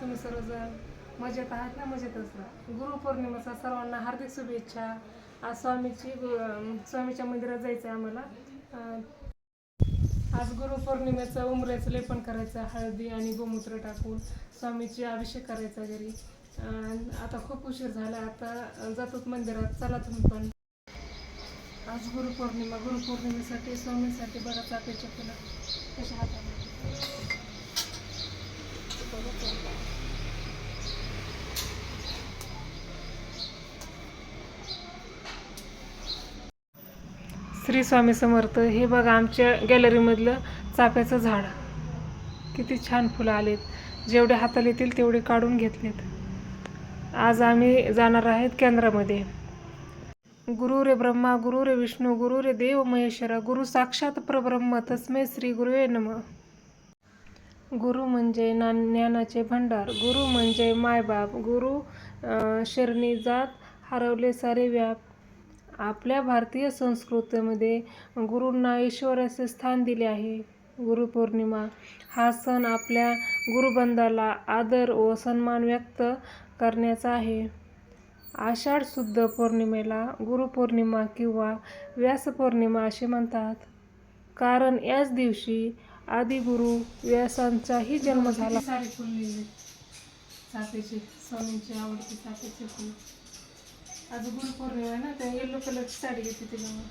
तुम्ही सर्वजण मजेत आहात ना? मजेतच राहा गुरुपौर्णिमेचा सर्वांना हार्दिक शुभेच्छा. आज स्वामीची स्वामीच्या मंदिरात जायचं आहे आम्हाला आज गुरुपौर्णिमेचं उमऱ्याचं लेपन करायचं हळदी आणि गोमूत्र टाकून स्वामीची अभिषेक करायचा घरी. आता खूप उशीर झाला. आता जातो मंदिरात. चला तुम्ही पण. आज गुरुपौर्णिमा. गुरुपौर्णिमेसाठी स्वामीसाठी बघा चाफ्याच्या फुलं कशा हातामध्ये श्री स्वामी समर्थ हे बघा आमच्या गॅलरीमधलं चाफ्याचं झाड. किती छान फुलं आलेत. जेवढे हाताला येतील तेवढे काढून घेतलेत. आज आम्ही जाणार आहेत केंद्रामध्ये. गुरु रे ब्रह्मा गुरु रे विष्णू गुरु रे देव महेश्वरा गुरु साक्षात परब्रह्म तस्मै श्री गुरुवे नम. गुरु म्हणजे ना ज्ञानाचे भंडार. गुरु म्हणजे मायबाप. गुरु शरणी जात हरवले सारे व्याप. आपल्या भारतीय संस्कृतीमध्ये गुरूंना ईश्वराचे स्थान दिले आहे. गुरुपौर्णिमा हा सण आपल्या गुरुबंधाला आदर व सन्मान व्यक्त करण्याचा आहे. आषाढ शुद्ध पौर्णिमेला गुरुपौर्णिमा किंवा व्यासपौर्णिमा असे म्हणतात. कारण याच दिवशी आदिगुरु व्यासांचाही जन्म झाला. सारे फुललेले चाफ्याचे स्वामींची आवडती चाफ्याचे फुल आज गुरुपौर्णिमा आहे ना त्या येलो कलरची साडी घेते त्याच्यामुळे.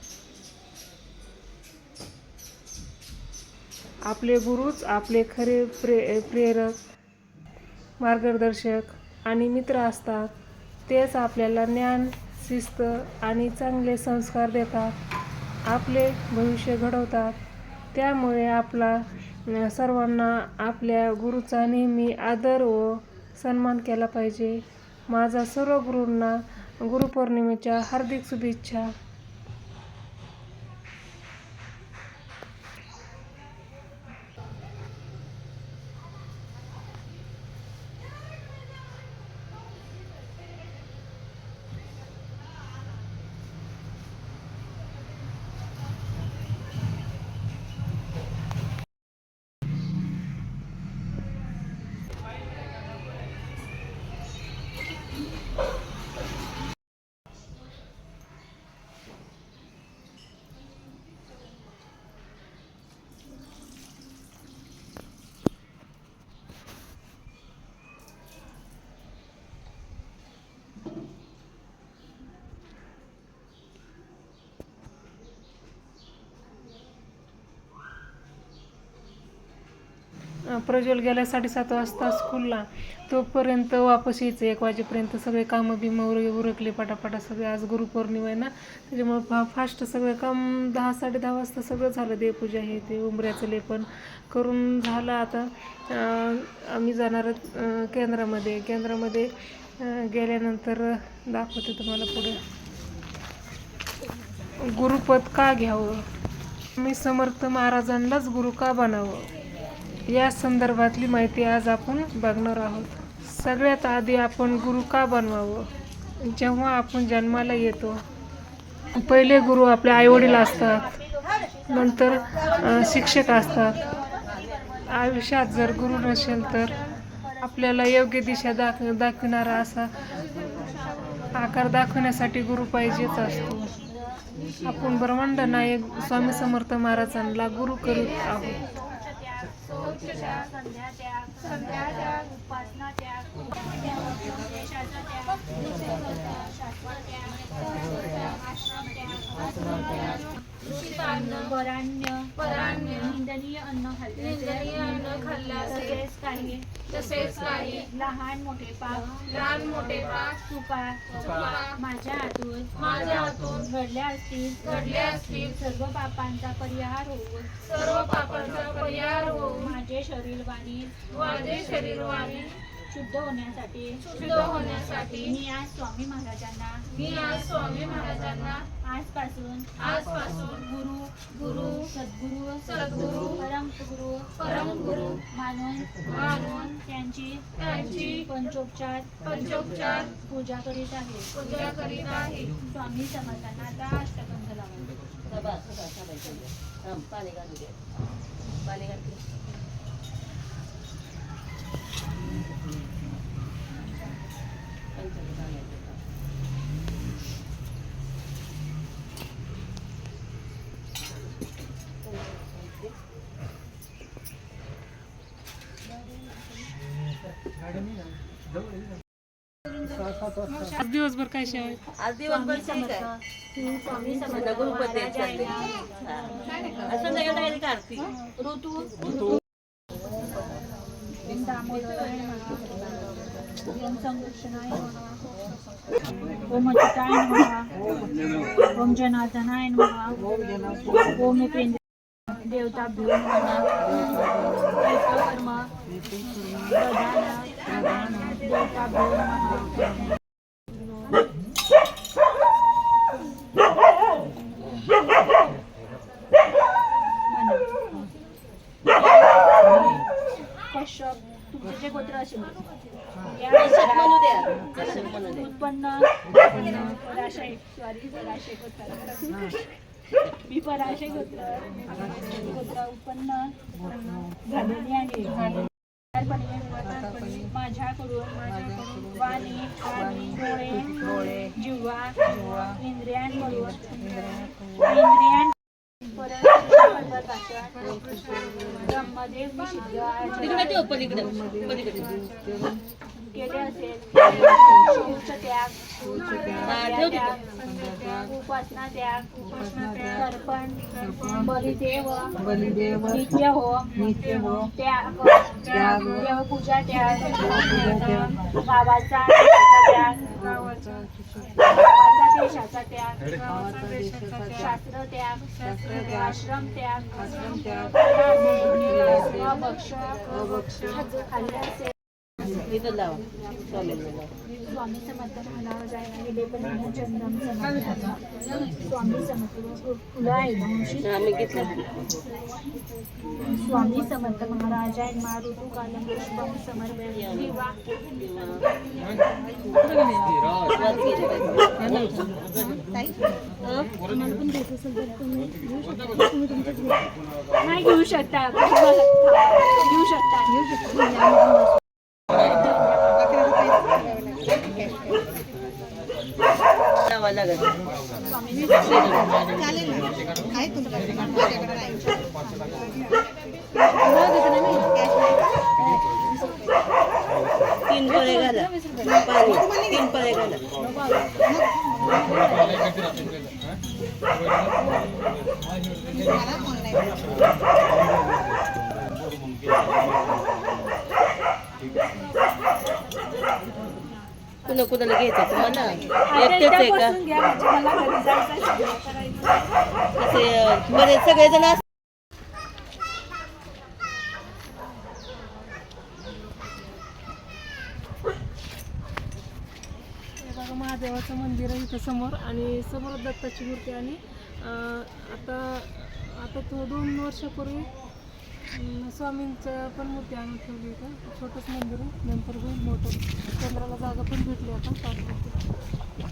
आपले गुरुच आपले खरे प्रे प्रेरक मार्गदर्शक आणि मित्र असतात. तेच आपल्याला ज्ञान शिस्त आणि चांगले संस्कार देतात. आपले भविष्य घडवतात. त्यामुळे आपला सर्वांना आपल्या गुरुचा नेहमी आदर व सन्मान केला पाहिजे. माझा सर्व गुरूंना गुरुपौर्णिमेच्या हार्दिक शुभेच्छा. प्रज्वल गेला साडेसात वाजता स्कूलला तोपर्यंत वापस यायचं. एक वाजेपर्यंत सगळे कामं बिमं उरकले पटापटा सगळे. आज गुरुपौर्णिमा आहे ना त्याच्यामुळे फा फास्ट सगळं काम दहा साडे दहा वाजता सगळं झालं. देवपूजा हे ते उंबऱ्याचं लेपन करून झालं आता. आम्ही जाणार आहोत, केंद्रामध्ये. केंद्रामध्ये गेल्यानंतर दाखवते तुम्हाला पुढे. गुरुपद का घ्यावं? मी समर्थ महाराजांनाच गुरु का बनावं? या संदर्भातली माहिती आज आपण बघणार आहोत. सगळ्यात आधी आपण गुरु का बनवावं? जेव्हा आपण जन्माला येतो पहिले गुरु आपले आईवडील असतात नंतर शिक्षक असतात. आयुष्यात जर गुरु नसेल तर आपल्याला योग्य दिशा दाख दाखविणारा असा आकार दाखवण्यासाठी गुरु पाहिजेच असतो. आपण ब्रह्मांड नायक स्वामी समर्थ महाराजांना गुरु करीत आहोत. संध्या त्याग संध्या त्याग उपासना त्याग देशाचा त्याग शाश्वत त्याग शाश्वत त्याग आश्रम त्याग पराण्य पराण्य निंदनीय अन्न खाल्ले निंदनीय अन्न खाल्ल्याचे तसेच काही तसेच काही लहान मोठे पाप लहान मोठे पाप चुका चुका माझ्या हातून माझ्या हातून घडल्या असतील घडल्या असतील सर्व पापांचा परिहार होऊन सर्व पापांचा परिहार होऊन माझे शरीर वाणी माझे शरीर वाणी शुद्ध होण्यासाठी शुद्ध होण्यासाठी मी आज स्वामी महाराजांना मी आज स्वामी महाराजांना आजपासून आजपासून गुरु गुरु सद्गुरु सद्गुरु रम गुरु मानून मानून त्यांची त्यांची पंचोपचार पंचोपचार पूजा करीत आहे. पूजा करीत आहे. स्वामी समर्थांना आता अष्टगंध लावून. पाणी घालू पाणी आज दिवसभर काय सेवा आहे? आज दिवसभर ठीक आहे गुरुपती आहेत चालले. ओम अच्युताय नमः. ओम जनार्दनाय नमः. ओम उपेंद्र देवताभ्यो नमः. विश्वकर्मा प्रधान तुमचे गोत्र असेल या उत्पन्न पराशय सॉरी पराशय गोत्र मी पराशय गोत्र गोत्र उत्पन्न झालेली आहे माझ्याकडून माझ्याकडून वाणी वाणी डोळे डोळे जिव्हा जिव्हा इंद्रियांकडून. इंद्रियां परत ब्रह्मदेव निषिद्ध तिकडे केले असेल त्याग हा, त्याग. उपासना त्याग तर्पण बलिदेव बलिदेव नित्य हो नित्य हो त्याग त्याग देवपूजा त्याग गावाचा त्याग देशाचा त्याग शास्त्र त्याग आश्रम त्याग आश्रम त्याग अभक्ष खाल्ले असेल इथं लावा. लावा. स्वामी समर्थ महाराज पण समर्थ स्वामी समर्थ फुलं आहे ना स्वामी समर्थ महाराज आहे. मा ऋतू कालम पुष्पम समर्पय. दिवा वर गेले नाही घेऊ शकता. घेऊ शकता घेऊ शकता लावा लागत तीन पळे घाला पाणी. तीन पळे घाला कुणा कुणाला घ्यायचं तुम्हाला एकटेच आहे का? म्हणजे. असे सगळेजण असतात हे महादेवाचं मंदिर आहे इथं समोर आणि समोर दत्ताची मूर्ती आणि आता आता तो दोन वर्षापूर्वी स्वामींचं पण मूर्ती आणून ठेवली इथं. छोटंच मंदिर आहे नंतर होईल मोठं. केंद्राला जागा पण भेटली आता.